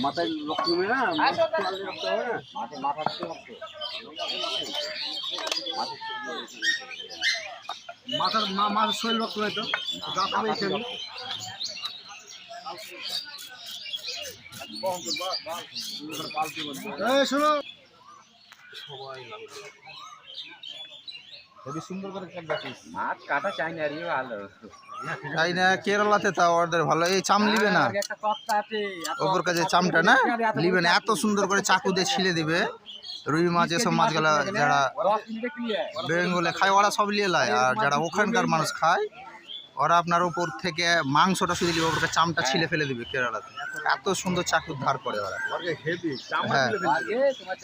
মাথায় রক্ত না হবে না? মাথা মাথার মা- মাথার শরীর রক্ত হয়তো গা কমে খেলো এই শোনো। খুবই সুন্দর করে কাটবে মাছ কাটা চাই না রে ভালো তাই না কেরালাতে অর্ডার ভালো। এই চাম লিবে না। একটা কপ্তা আছে ওপর কাছে চামটা না? লিবে না এত সুন্দর করে চাকু দিয়ে ছিলে দিবে। রুই মাছ এসব মাছগুলা যারা বেঙ্গলে খায় ওরা সব লিয়ে লায়। আর যারা ওখানকার মানুষ খায় ওরা আপনার ওপর থেকে মাংসটা শুধু দিবে ওপর চামটা ছিলে ফেলে দিবে কেরালাতে। এত সুন্দর চাকুর ধার করে ওরা। হ্যাঁ।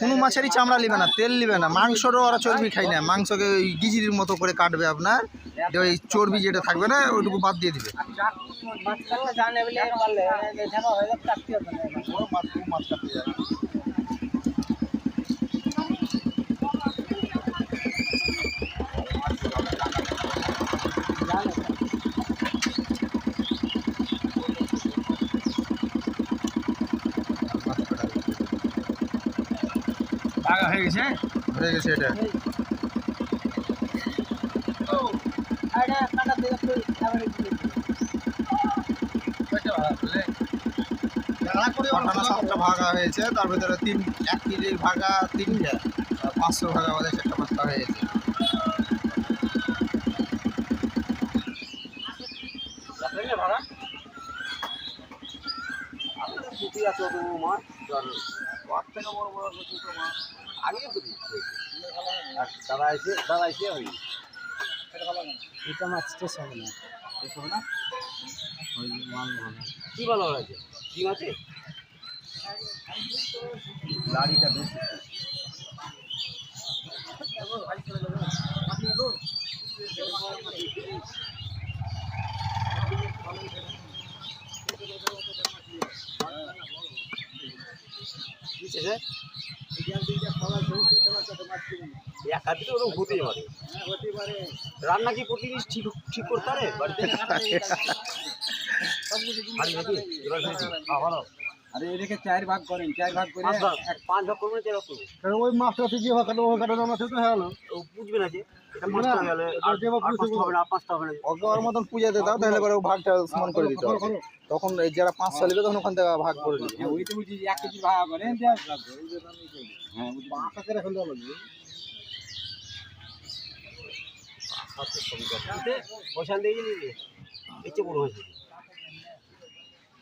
কোনো মাছেরই চামড়া নিবে না তেল নিবে না। মাংসরও ওরা চর্বি খায় না। মাংসকে ওই গিজিরির মতো করে কাটবে আপনার। যে ওই চর্বি যেটা থাকবে না ওইটুকু বাদ দিয়ে দিবে। মাছ কাটতে জানে বলে পারলে দেখা হয়ে যাবে কাটতে হবে না বড় মাছ খুব মাছ কাটতে যায় টাকা হয়ে গেছে? হয়ে গেছে এটা। সাতটা ভাগা হয়েছে তার ভিতরে তিন এক কেজির ভাগা তিনটা পাঁচশো ভাগা আমাদের চারটা পাঁচটা হয়ে গেছে। ভাড়া? আছে মাছ ওর থেকে বড় বড় ছোট মাছ আগে তো দিচ্ছে আর দাদা এসে দাদা এসে হয়ে এটা মাছ টেস্ট হবে না। এসব না? ওই মাল ভালো কি ভালো হয়েছে ডিম আছে লাড়িটা বেশি। কিসে এক হাতে ওরকম হতেই পারে। রান্না কি প্রতিদিন ঠিক ঠিক করতে পারে? বাড়িতে? ভালো। আরে চার ভাগ করেন চার ভাগ করে পাঁচ ভাগ এক পাঁচ ভাগ করবে চার ভাগ করবে ওই মাছটা যে ভাগ কাটো ওই কাটানো মাছ তো হয়ে গেল। ও বুঝবে না যে তখন যারা পাঁচশো নেবে তখন ওখান থেকে ভাগ করে দিবে ওই তো বুঝি এক কেজি ভাগ করেন হ্যাঁ পয়সা দিয়ে নিলে বড় হয়েছে।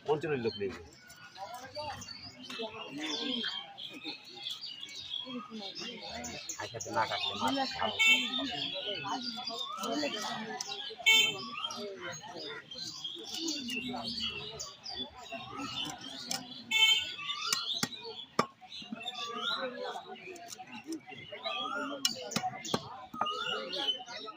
অঞ্চলের লোক নেই আচ্ছা না কাটলে মাছ খাব।